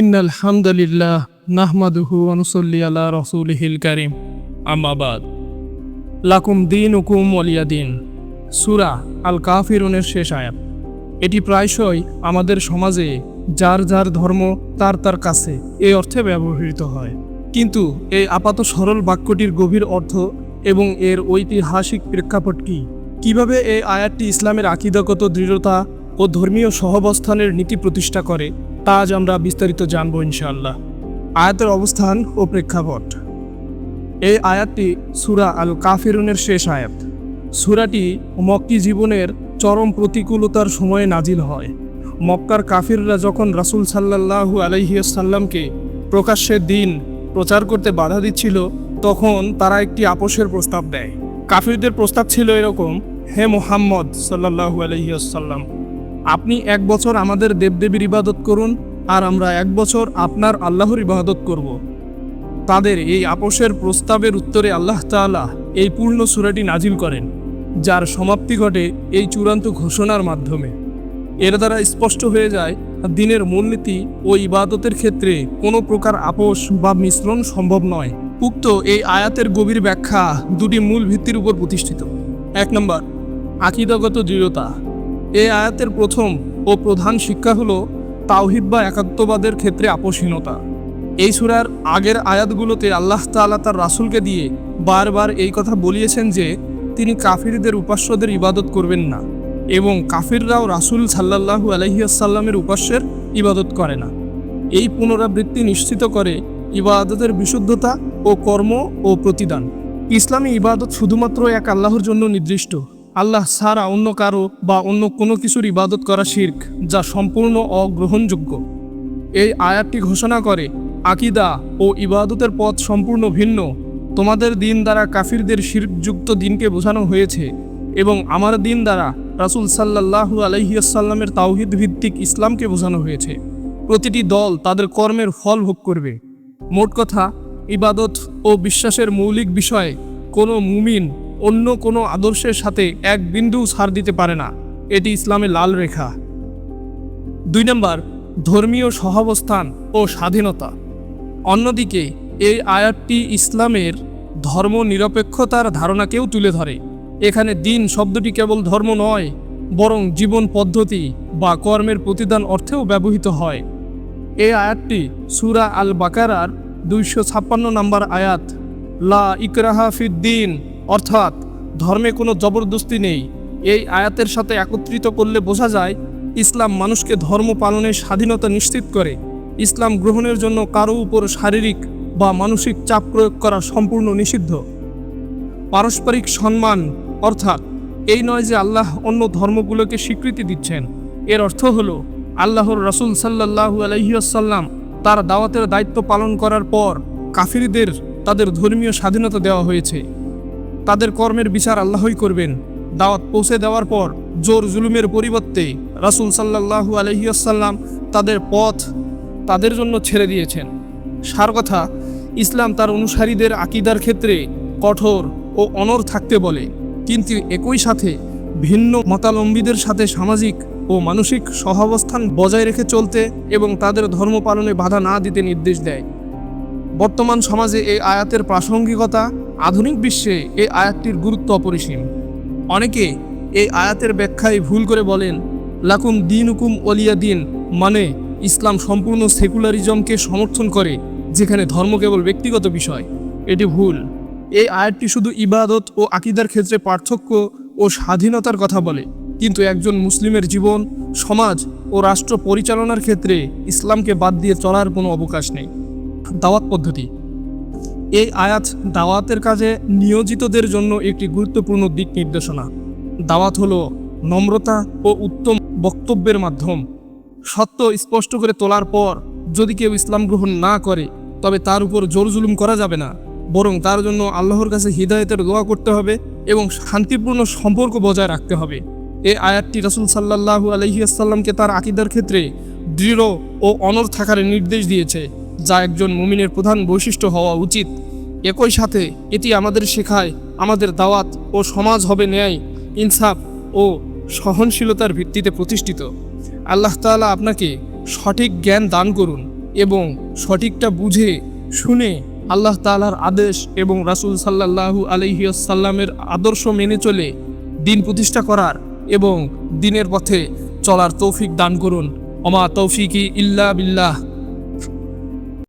In আলহামদুলিল্লাহ নাহমাদুহু অনুসল্লি আল্লাহ রসুলহিল করিম। আমাবাদ লাকুম দিন উকুম অলিয়া দিন। সুরা আল কাফিরুনের শেষ আয়াত। এটি প্রায়শই আমাদের সমাজে যার যার ধর্ম, তার তার কাছে এই অর্থে ব্যবহৃত হয়। কিন্তু এই আপাত সরল বাক্যটির গভীর অর্থ এবং এর ঐতিহাসিক প্রেক্ষাপট কি? কীভাবে এই আয়াতটি ইসলামের আকিদাগত দৃঢ়তা ও ধর্মীয় সহবস্থানের নীতি প্রতিষ্ঠা করে? তা আজ আমরা বিস্তারিত জানব ইনশাআল্লাহ। আয়াতের অবস্থান ও প্রেক্ষাপট। এই আয়াতটি সুরা আল কাফিরুনের শেষ আয়াত। সুরাটি মক্কি জীবনের চরম প্রতিকূলতার সময়ে নাজিল হয়। মক্কার কাফিররা যখন রাসূল সাল্লাল্লাহু আলাইহিসাল্লামকে প্রকাশ্যে দিন প্রচার করতে বাধা দিচ্ছিল, তখন তারা একটি আপোষের প্রস্তাব দেয়। কাফিরদের প্রস্তাব ছিল এরকম, হে মোহাম্মদ সাল্লাল্লাহু আলাইহিসাল্লাম আপনি এক বছর আমাদের দেবদেবীর ইবাদত করুন, আর আমরা এক বছর আপনার আল্লাহর ইবাদত করব। তাদের এই আপোষের প্রস্তাবের উত্তরে আল্লাহ তাআলা এই পূর্ণ সূরাটি নাজিল করেন, যার সমাপ্তি ঘটে এই চূড়ান্ত ঘোষণার মাধ্যমে। এর দ্বারা স্পষ্ট হয়ে যায়, দিনের মূলনীতি ও ইবাদতের ক্ষেত্রে কোনো প্রকার আপোষ বা মিশ্রণ সম্ভব নয়। উক্ত এই আয়াতের গভীর ব্যাখ্যা দুটি মূল ভিত্তির উপর প্রতিষ্ঠিত। এক নম্বর, আকিদাগত দৃঢ়তা। এই আয়াতের প্রথম ও প্রধান শিক্ষা হলো তাওহিদ বা একাত্মবাদের ক্ষেত্রে আপোষহীনতা এই সুরার আগের আয়াতগুলোতে আল্লাহ তাআলা তার রাসূলকে দিয়ে বারবার এই কথা বলিয়েছেন যে তিনি কাফিরদের উপাস্যদের ইবাদত করবেন না এবং কাফিররাও রাসূল সাল্লাল্লাহু আলহিয়াসাল্লামের উপাস্যের ইবাদত করে না। এই পুনরাবৃত্তি নিশ্চিত করে ইবাদতের বিশুদ্ধতা ও কর্ম ও প্রতিদান। ইসলামী ইবাদত শুধুমাত্র এক আল্লাহর জন্য নির্দিষ্ট। আল্লাহ ছাড়া অন্য কারও বা অন্য কোনো কিছুর ইবাদত করা শির্ক যা সম্পূর্ণ অগ্রহণযোগ্য। এই আয়াতটি ঘোষণা করে, আকিদা ও ইবাদতের পথ সম্পূর্ণ ভিন্ন। তোমাদের দিন দ্বারা কাফিরদের শিরযুক্ত দিনকে বোঝানো হয়েছে এবং আমার দিন দ্বারা রাসূল সাল্লাল্লাহু আলহিয়াসাল্লামের তাওহিদ ভিত্তিক ইসলামকে বোঝানো হয়েছে। প্রতিটি দল তাদের কর্মের ফল ভোগ করবে। মোট কথা, ইবাদত ও বিশ্বাসের মৌলিক বিষয়ে কোনো মুমিন অন্য কোনো আদর্শের সাথে এক বিন্দু ছাড় দিতে পারে না। এটি ইসলামের লাল রেখা। দুই নম্বর, ধর্মীয় সহাবস্থান ও স্বাধীনতা। অন্যদিকে, এই আয়াতটি ইসলামের ধর্ম নিরপেক্ষতার ধারণাকেও তুলে ধরে। এখানে দিন শব্দটি কেবল ধর্ম নয়, বরং জীবন পদ্ধতি বা কর্মের প্রতিদান অর্থেও ব্যবহৃত হয়। এই আয়াতটি সুরা আল বাকারার দুইশো ছাপ্পান্ন নম্বর আয়াত। লা ইকরাহা ফিদ্দিন। অর্থাৎ ধর্মে কোনো জবরদস্তি নেই। এই আয়াতের সাথে একত্রিত করলে বোঝা যায়, ইসলাম মানুষকে ধর্ম পালনের স্বাধীনতা নিশ্চিত করে। ইসলাম গ্রহণের জন্য কারও উপর শারীরিক বা মানসিক চাপ প্রয়োগ করা সম্পূর্ণ নিষিদ্ধ। পারস্পরিক সম্মান, অর্থাৎ এই নয় যে আল্লাহ অন্য ধর্মগুলোকে স্বীকৃতি দিচ্ছেন। এর অর্থ হলো, আল্লাহর রসুল সাল্লাহু আলহিউসাল্লাম তার দাওয়াতের দায়িত্ব পালন করার পর কাফিরদের তাদের ধর্মীয় স্বাধীনতা দেওয়া হয়েছে। তাদের কর্মের বিচার আল্লাহই করবেন। দাওয়াত পৌঁছে দেওয়ার পর জোর জুলুমের পরিবর্তে রাসুল সাল্লাহু আলহিউসাল্লাম তাদের পথ তাদের জন্য ছেড়ে দিয়েছেন। সার কথা, ইসলাম তার অনুসারীদের আকিদার ক্ষেত্রে কঠোর ও অনর থাকতে বলে। কিন্তু একই সাথে ভিন্ন মতালম্বীদের সাথে সামাজিক ও মানসিক সহাবস্থান বজায় রেখে চলতে এবং তাদের ধর্ম পালনে বাধা না দিতে নির্দেশ দেয়। বর্তমান সমাজে এই আয়াতের প্রাসঙ্গিকতা আধুনিক বিশ্বে এই আয়াতটির গুরুত্ব অপরিসীম। অনেকে এই আয়াতের ব্যাখ্যায় ভুল করে বলেন, লাকুম দিন হুকুম অলিয়া দিন মানে ইসলাম সম্পূর্ণ সেকুলারিজমকে সমর্থন করে, যেখানে ধর্ম কেবল ব্যক্তিগত বিষয়। এটি ভুল। এই আয়াতটি শুধু ইবাদত ও আকিদার ক্ষেত্রে পার্থক্য ও স্বাধীনতার কথা বলে, কিন্তু একজন মুসলিমের জীবন, সমাজ ও রাষ্ট্র পরিচালনার ক্ষেত্রে ইসলামকে বাদ দিয়ে চলার কোনো অবকাশ নেই। দাওয়াত পদ্ধতি। এই আয়াত দাওয়াতের কাজে নিয়োজিতদের জন্য একটি গুরুত্বপূর্ণ দিক নির্দেশনা। দাওয়াত হলো নম্রতা ও উত্তম বক্তব্যের মাধ্যম। সত্য স্পষ্ট করে তোলার পর যদি কেউ ইসলাম গ্রহণ না করে, তবে তার উপর জোর জুলুম করা যাবে না। বরং তার জন্য আল্লাহর কাছে হৃদায়তের দোয়া করতে হবে এবং শান্তিপূর্ণ সম্পর্ক বজায় রাখতে হবে। এই আয়াতটি রাসুল সাল্লাহু আলহিয়াসাল্লামকে তার আকিদার ক্ষেত্রে দৃঢ় ও অনর থাকার নির্দেশ দিয়েছে। যা একজন মুমিনের প্রধান বৈশিষ্ট্য হওয়া উচিত। একই সাথে এটি আমাদের শেখায়, আমাদের দাওয়াত ও সমাজ হবে ন্যায়, ইনসাফ ও সহনশীলতার ভিত্তিতে প্রতিষ্ঠিত। আল্লাহ আল্লাহতালা আপনাকে সঠিক জ্ঞান দান করুন এবং সঠিকটা বুঝে, শুনে আল্লাহ তালার আদেশ এবং রাসুল সাল্লাহ আলহিয়াসাল্লামের আদর্শ মেনে চলে দিন প্রতিষ্ঠা করার এবং দিনের পথে চলার তৌফিক দান করুন। অমা তৌফিকি ইল্লা বিল্লাহ।